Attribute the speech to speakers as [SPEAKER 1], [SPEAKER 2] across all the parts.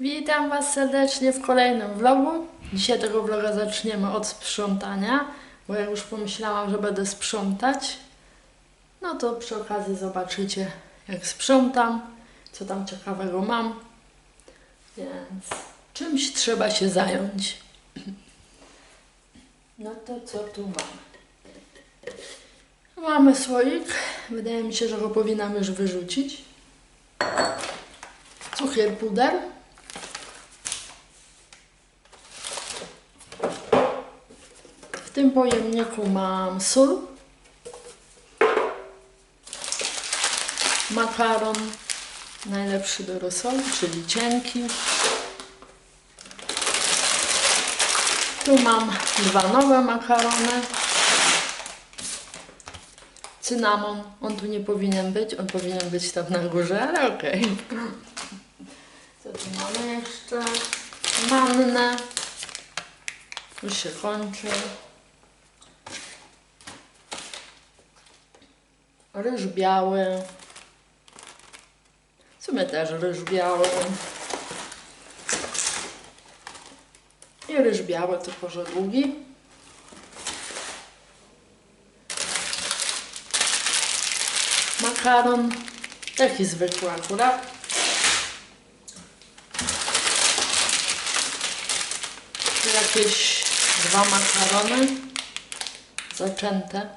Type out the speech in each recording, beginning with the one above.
[SPEAKER 1] Witam Was serdecznie w kolejnym vlogu. Dzisiaj tego vloga zaczniemy od sprzątania, bo jak już pomyślałam, że będę sprzątać, no to przy okazji zobaczycie jak sprzątam, co tam ciekawego mam. Więc czymś trzeba się zająć. No to co tu mamy? Mamy słoik. Wydaje mi się, że go powinnam już wyrzucić. Cukier puder. W tym pojemniku mam sól, makaron, najlepszy do rosolu, czyli cienki. Tu mam dwa nowe makarony. Cynamon, on tu nie powinien być, on powinien być tam na górze, ale okej. Co tu mamy jeszcze? Mannę. Już się kończy. Ryż biały. W sumie też ryż biały. I ryż biały, tylko że długi. Makaron. Taki zwykły akurat. Jakieś dwa makarony. Zaczęte.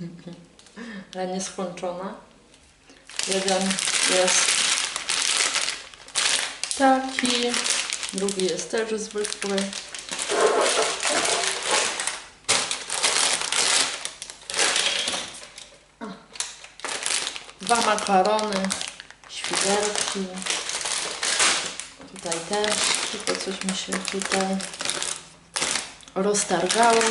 [SPEAKER 1] Ale nie skończone. Jeden jest taki. Drugi jest też zwykły. Dwa makarony, świderki. Tutaj też, tylko coś mi się tutaj roztargało.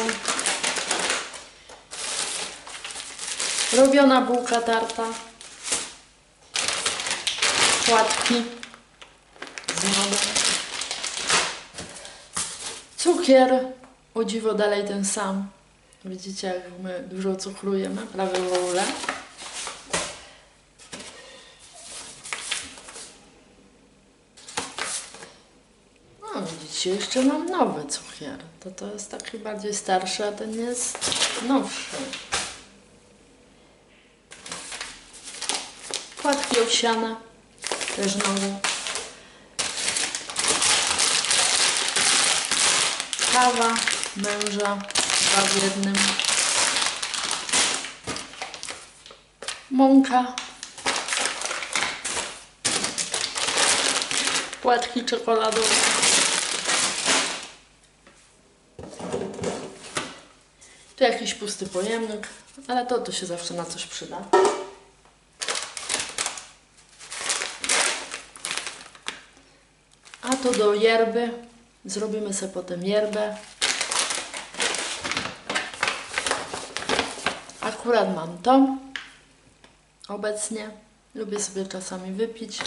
[SPEAKER 1] Robiona bułka tarta. Płatki z miodem. Cukier. O dziwo dalej ten sam. Widzicie, jak my dużo cukrujemy, prawie w ogóle. No widzicie, jeszcze mam nowy cukier. To to jest taki bardziej starszy, a ten jest nowszy. Płatki owsiane, też nowe. Kawa męża, dwa w jednym. Mąka. Płatki czekoladowe. Tu jakiś pusty pojemnik, ale to, to się zawsze na coś przyda. To do yerby. Zrobimy sobie potem yerbę. Akurat mam to obecnie. Lubię sobie czasami wypić.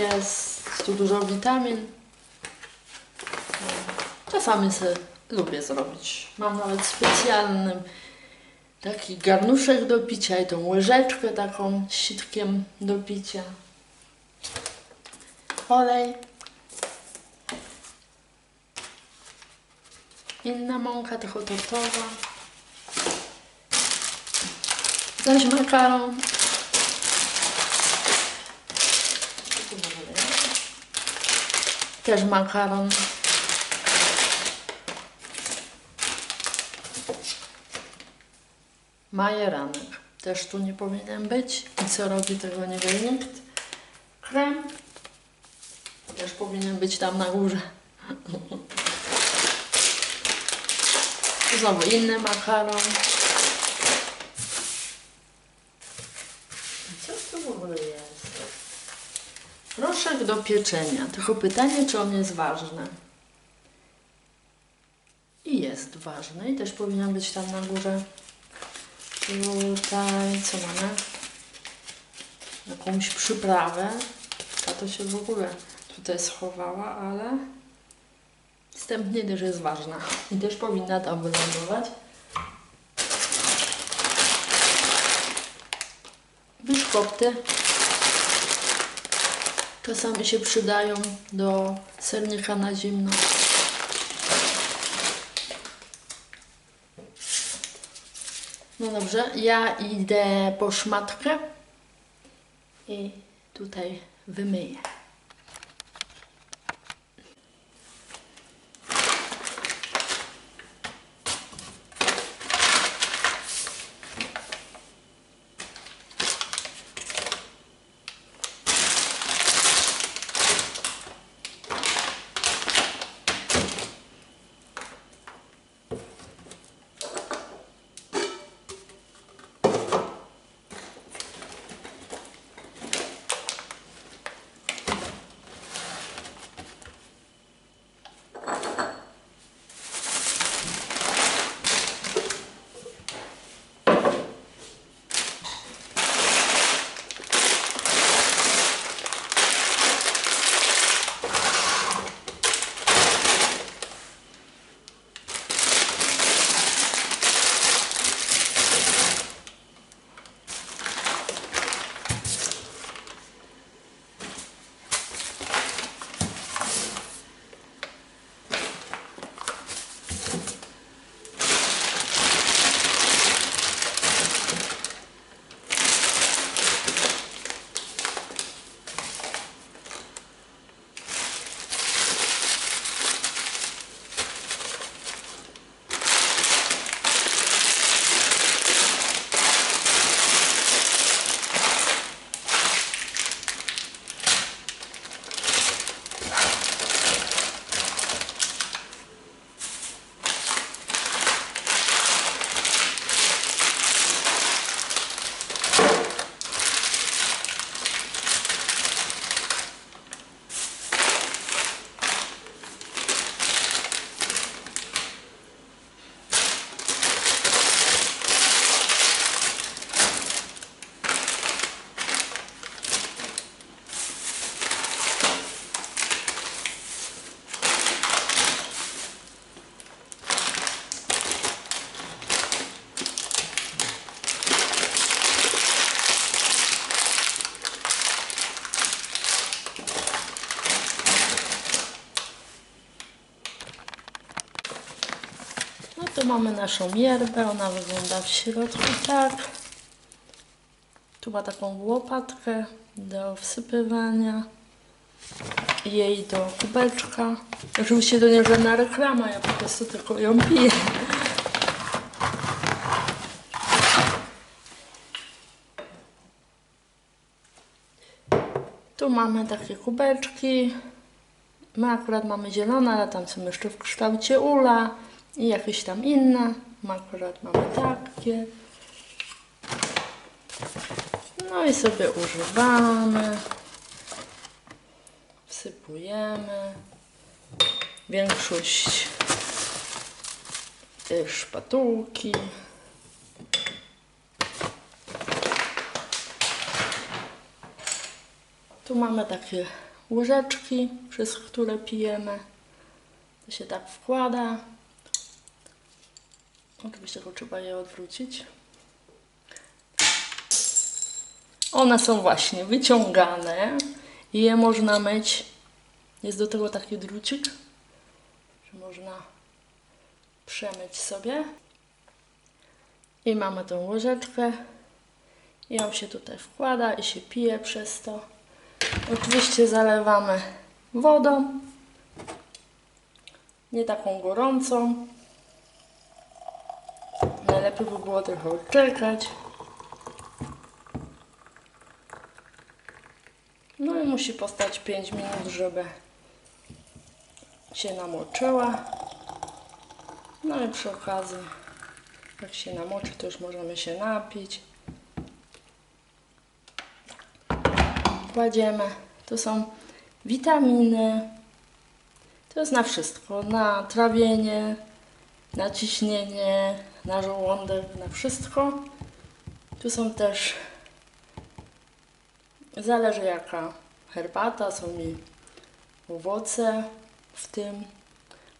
[SPEAKER 1] Jest tu dużo witamin. Czasami sobie lubię zrobić. Mam nawet specjalny taki garnuszek do picia i tą łyżeczkę taką z sitkiem do picia. Olej. Inna mąka, trochę tortowa. Zaś makaron. Też makaron. Majeranek. Też tu nie powinien być. I co robi, tego nie wie nikt. Krem. Powinien być tam na górze. Znowu inny makaron. Co to w ogóle jest? Proszek do pieczenia. Tylko pytanie, czy on jest ważny. I jest ważny. I też powinien być tam na górze. Tutaj, co mamy? Jakąś przyprawę. Ta to się w ogóle tutaj schowała, ale wstępnie też jest ważna. I też powinna tam wylądować. Biszkopty Czasami się przydają do sernika na zimno. No dobrze, ja idę po szmatkę i tutaj wymyję. Mamy naszą mierbę, ona wygląda w środku tak. Tu ma taką łopatkę do wsypywania jej do kubeczka. Oczywiście to nie żadna reklama, ja po prostu tylko ją piję. Tu mamy takie kubeczki. My akurat mamy zielone, ale tam są jeszcze w kształcie ula i jakieś tam inne. My akurat mamy takie. No i sobie używamy. Wsypujemy. Większość y, szpatułki. Tu mamy takie łyżeczki, przez które pijemy. To się tak wkłada. Oczywiście tylko trzeba je odwrócić. One są właśnie wyciągane i je można myć. Jest do tego taki drucik, że można przemyć sobie. I mamy tą łyżeczkę. I ją się tutaj wkłada i się pije przez to. Oczywiście zalewamy wodą. Nie taką gorącą. Najlepiej by było trochę odczekać. No i musi postać 5 minut, żeby się namoczyła. No i przy okazji, jak się namoczy, to już możemy się napić. Kładziemy. To są witaminy. To jest na wszystko. Na trawienie, na ciśnienie, na żołądek, na wszystko. Tu są też, zależy jaka herbata, są i owoce w tym,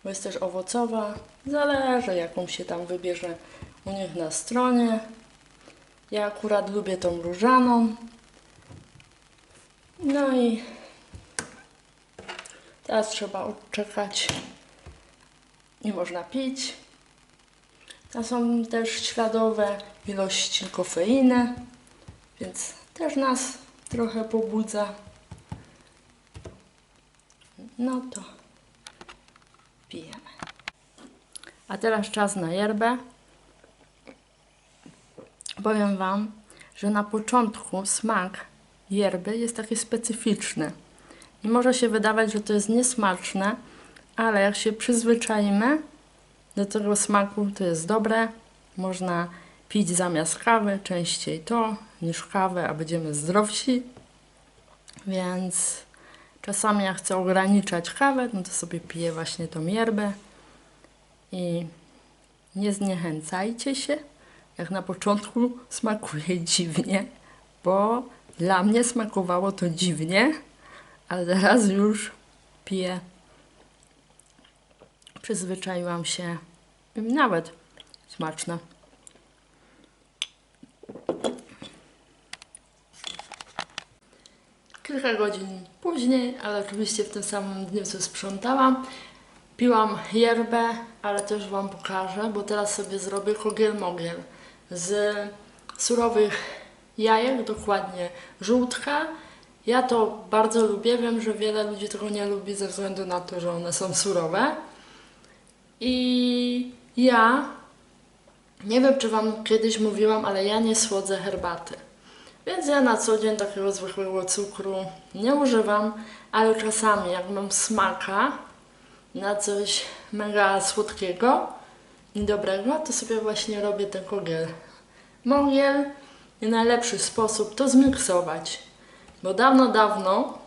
[SPEAKER 1] bo jest też owocowa. Zależy jaką się tam wybierze u nich na stronie. Ja akurat lubię tą różaną. No i Teraz trzeba odczekać. Nie można pić. A są też śladowe ilości kofeiny, więc też nas trochę pobudza. No to pijemy. A teraz czas na yerbę. Powiem Wam, że na początku smak yerby jest taki specyficzny. I może się wydawać, że to jest niesmaczne, ale jak się przyzwyczaimy do tego smaku, to jest dobre. Można pić zamiast kawy, częściej to niż kawę, a będziemy zdrowsi. Więc czasami jak chcę ograniczać kawę, no to sobie piję właśnie tą yerbę. I nie zniechęcajcie się, jak na początku smakuje dziwnie, bo dla mnie smakowało to dziwnie, ale teraz już piję. Przyzwyczaiłam się. Nawet smaczne. Kilka godzin później, ale oczywiście w tym samym dniu, co sprzątałam, piłam yerbę, ale też Wam pokażę, bo teraz sobie zrobię kogiel-mogiel z surowych jajek, dokładnie żółtka. Ja to bardzo lubię, wiem, że wiele ludzi tego nie lubi ze względu na to, że one są surowe. I ja, nie wiem czy Wam kiedyś mówiłam, ale ja nie słodzę herbaty. Więc ja na co dzień takiego zwykłego cukru nie używam, ale czasami jak mam smaka na coś mega słodkiego i dobrego, to sobie właśnie robię ten kogiel. Mogiel najlepszy sposób to zmiksować. Bo dawno, dawno,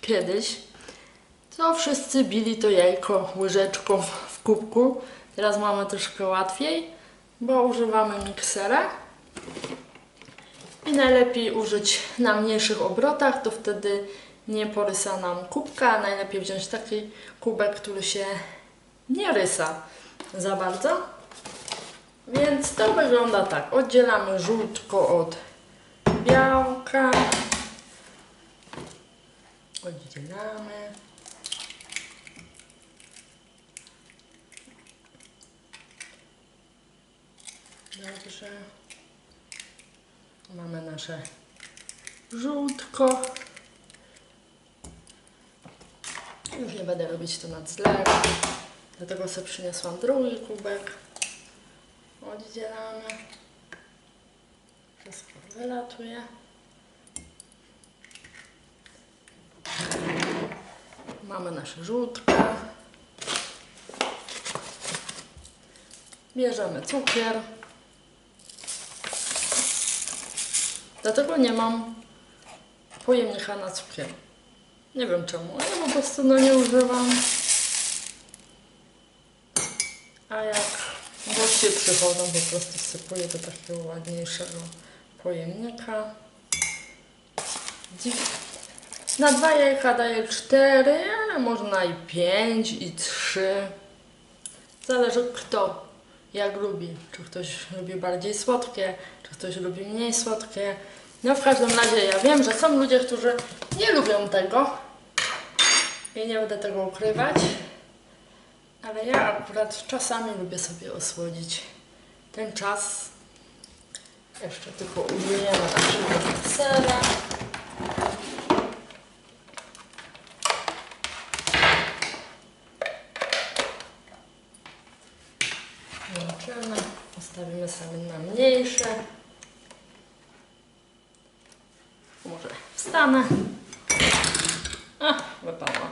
[SPEAKER 1] kiedyś, to wszyscy bili to jajko łyżeczką kubku. Teraz mamy troszkę łatwiej, bo używamy miksera. I najlepiej użyć na mniejszych obrotach, to wtedy nie porysa nam kubka. Najlepiej wziąć taki kubek, który się nie rysa za bardzo. Więc to wygląda tak. Oddzielamy żółtko od białka. Oddzielamy. Dobrze. Mamy nasze żółtko. Już nie będę robić to na zlew. Dlatego sobie przyniosłam drugi kubek. Oddzielamy. Wszystko wylatuje. Mamy nasze żółtka. Bierzemy cukier. Dlatego nie mam pojemnika na cukier. Nie wiem czemu, ale po prostu no nie używam. A jak goście przychodzą, po prostu sypuję do takiego ładniejszego pojemnika. Na dwa jajka daję cztery, ale można i pięć, i trzy. Zależy kto jak lubi. Czy ktoś lubi bardziej słodkie, ktoś lubi mniej słodkie. No w każdym razie ja wiem, że są ludzie, którzy nie lubią tego. I nie będę tego ukrywać. Ale ja akurat czasami lubię sobie osłodzić ten czas. Jeszcze tylko użyjemy naszego sera. Włączymy, postawimy sobie na mniejsze. Może wstanę. A, wypadła.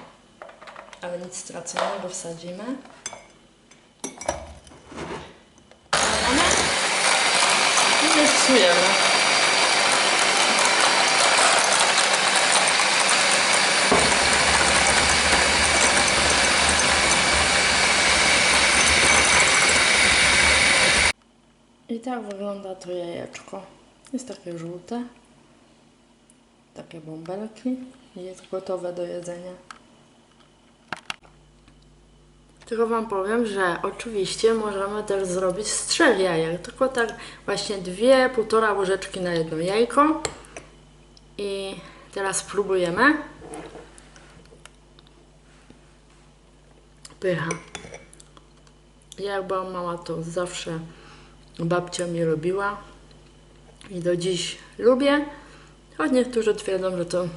[SPEAKER 1] Ale nic straconego wsadzimy. I miksujemy. I tak wygląda to jajeczko. Jest takie żółte. Takie bąbelki. I jest gotowe do jedzenia. Tylko Wam powiem, że oczywiście możemy też zrobić z trzech jajek. Tylko tak właśnie dwie, półtora łyżeczki na jedno jajko. I teraz spróbujemy. Pycha. Ja jak byłam mała, to zawsze babcia mi robiła i do dziś lubię, choć niektórzy twierdzą, że to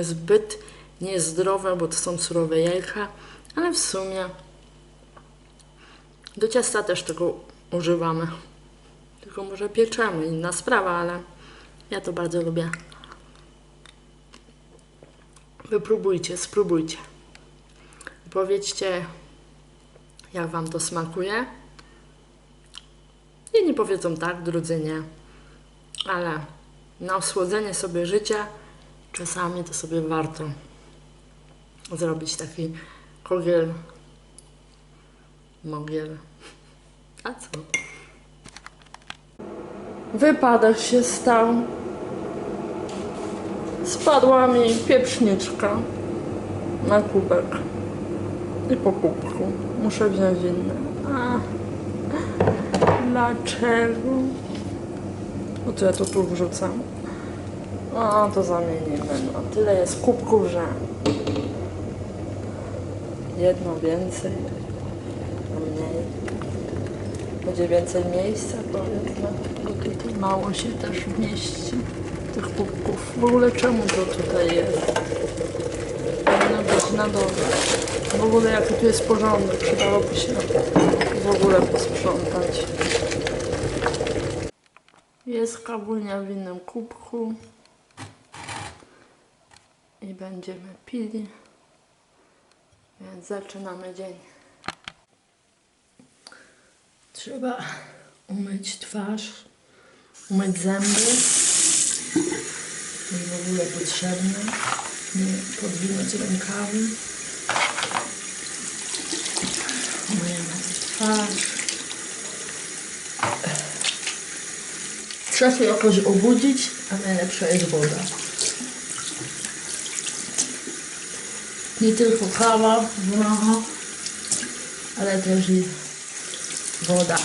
[SPEAKER 1] zbyt niezdrowe, bo to są surowe jajka, ale w sumie do ciasta też tego używamy. Tylko może pieczemy, inna sprawa, ale ja to bardzo lubię. Wypróbujcie, spróbujcie. Powiedzcie, jak Wam to smakuje. Jedni powiedzą tak, drudzy nie. Ale na osłodzenie sobie życia czasami to sobie warto zrobić taki kogiel, mogiel. A co? Wypadek się stał. Spadła mi pieprzniczka na kubek i po kubku. Muszę wziąć inny. A, dlaczego? No ja to tu wrzucam. O, to zamienimy. No, tyle jest kubków, że jedno więcej, a mniej. Będzie więcej miejsca, powiedzmy, bo tutaj mało się też mieści tych kubków. W ogóle czemu to tutaj jest? Powinno być na dole. W ogóle jaki tu jest porządek, przydałoby się w ogóle posprzątać. Jest kabunia w innym kubku i będziemy pili, więc zaczynamy dzień. Trzeba umyć twarz, umyć zęby. To w ogóle potrzebne. Nie podwinąć rękawy. Umyjemy twarz. Trzeba się jakoś obudzić, a najlepsza jest woda. Nie tylko kawa, no, ale też i woda.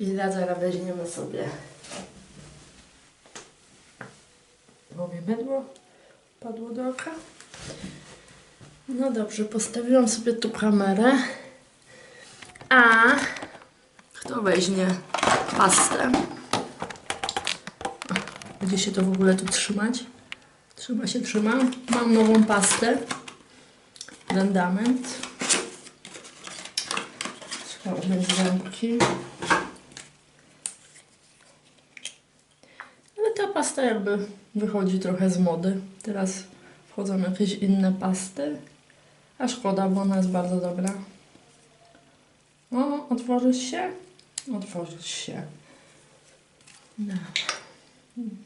[SPEAKER 1] I zaraz weźmiemy sobie mi mydło padło do oka. No dobrze, postawiłam sobie tu kamerę. A kto weźmie pastę? Gdzie się to w ogóle tu trzymać? Trzyma się, trzyma. Mam nową pastę. Rendament. Trzeba umyć zębki. Ale ta pasta jakby wychodzi trochę z mody. Teraz wchodzą jakieś inne pasty. A szkoda, bo ona jest bardzo dobra. O, otworzysz się? Otworzysz się.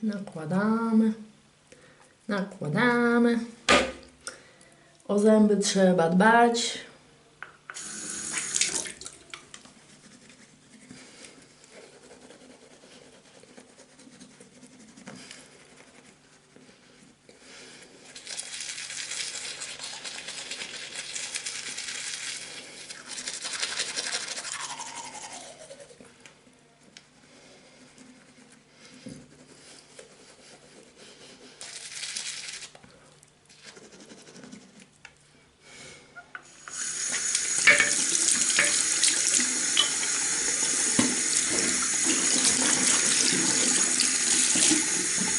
[SPEAKER 1] Nakładamy. Nakładamy. O zęby trzeba dbać.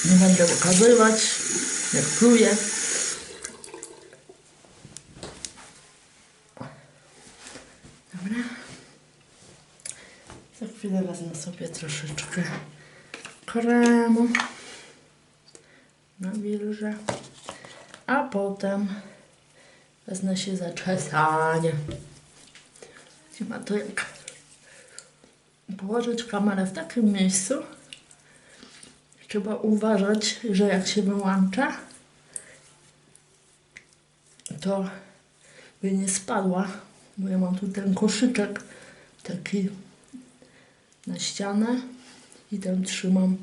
[SPEAKER 1] Nie będę pokazywać, jak pluję. Dobra. Za chwilę wezmę sobie troszeczkę kremu na wilże, a potem wezmę się za czesanie. Gdzie ma to jak położyć kamerę w takim miejscu, Trzeba uważać, że jak się wyłącza, to by nie spadła, bo ja mam tu ten koszyczek taki na ścianę i tam trzymam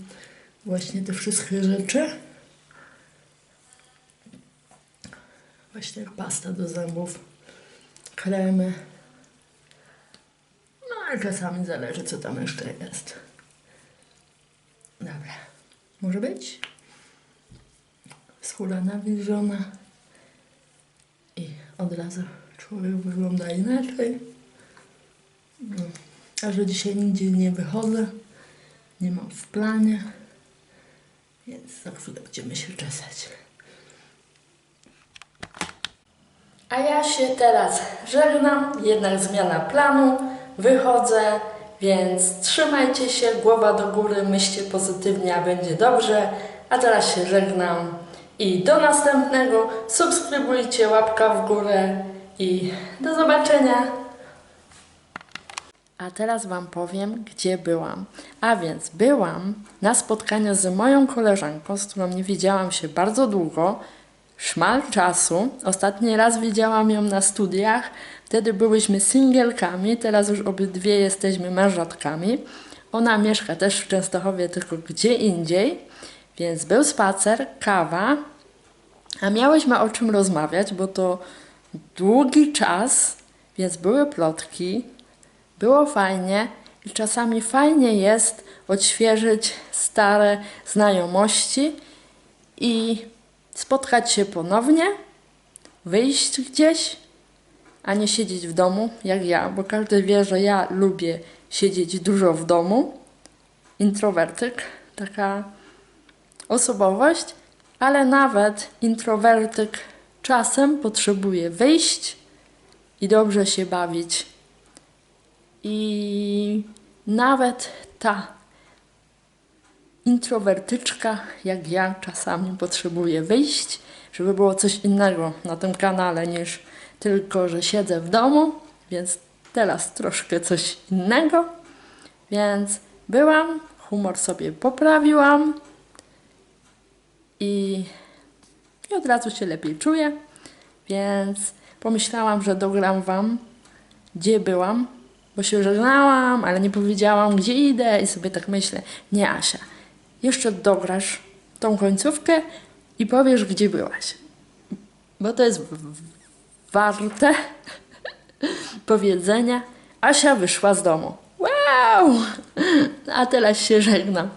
[SPEAKER 1] właśnie te wszystkie rzeczy. Właśnie jak pasta do zębów, kremy. No ale czasami zależy co tam jeszcze jest. Dobra. Może być? skóra nawilżona i od razu człowiek wygląda inaczej. No. A że dzisiaj nigdzie nie wychodzę, nie mam w planie, więc za chwilę będziemy się czesać. A ja się teraz żegnam, jednak zmiana planu, wychodzę, więc trzymajcie się, głowa do góry, myślcie pozytywnie, a będzie dobrze. A teraz się żegnam i do następnego. Subskrybujcie, łapka w górę i do zobaczenia. A teraz Wam powiem, gdzie byłam. A więc byłam na spotkaniu z moją koleżanką, z którą nie widziałam się bardzo długo. Szmal czasu. Ostatni raz widziałam ją na studiach. Wtedy byłyśmy singielkami, teraz już obydwie jesteśmy mężatkami. Ona mieszka też w Częstochowie, tylko gdzie indziej. Więc był spacer, kawa, a miałyśmy o czym rozmawiać, bo to długi czas, więc były plotki, było fajnie i czasami fajnie jest odświeżyć stare znajomości i spotkać się ponownie, wyjść gdzieś, a nie siedzieć w domu jak ja, bo każdy wie, że ja lubię siedzieć dużo w domu. Introwertyk, taka osobowość, ale nawet introwertyk czasem potrzebuje wyjść i dobrze się bawić. I nawet ta introwertyczka, jak ja, czasami potrzebuje wyjść, żeby było coś innego na tym kanale niż tylko, że siedzę w domu, więc teraz troszkę coś innego. Więc byłam, humor sobie poprawiłam i, i od razu się lepiej czuję, więc pomyślałam, że dogram Wam, gdzie byłam, bo się żegnałam, ale nie powiedziałam, gdzie idę i sobie tak myślę, nie Asia, jeszcze dograsz tą końcówkę i powiesz, gdzie byłaś. Bo to jest warte powiedzenia. Asia wyszła z domu. Wow! A teraz się żegnam.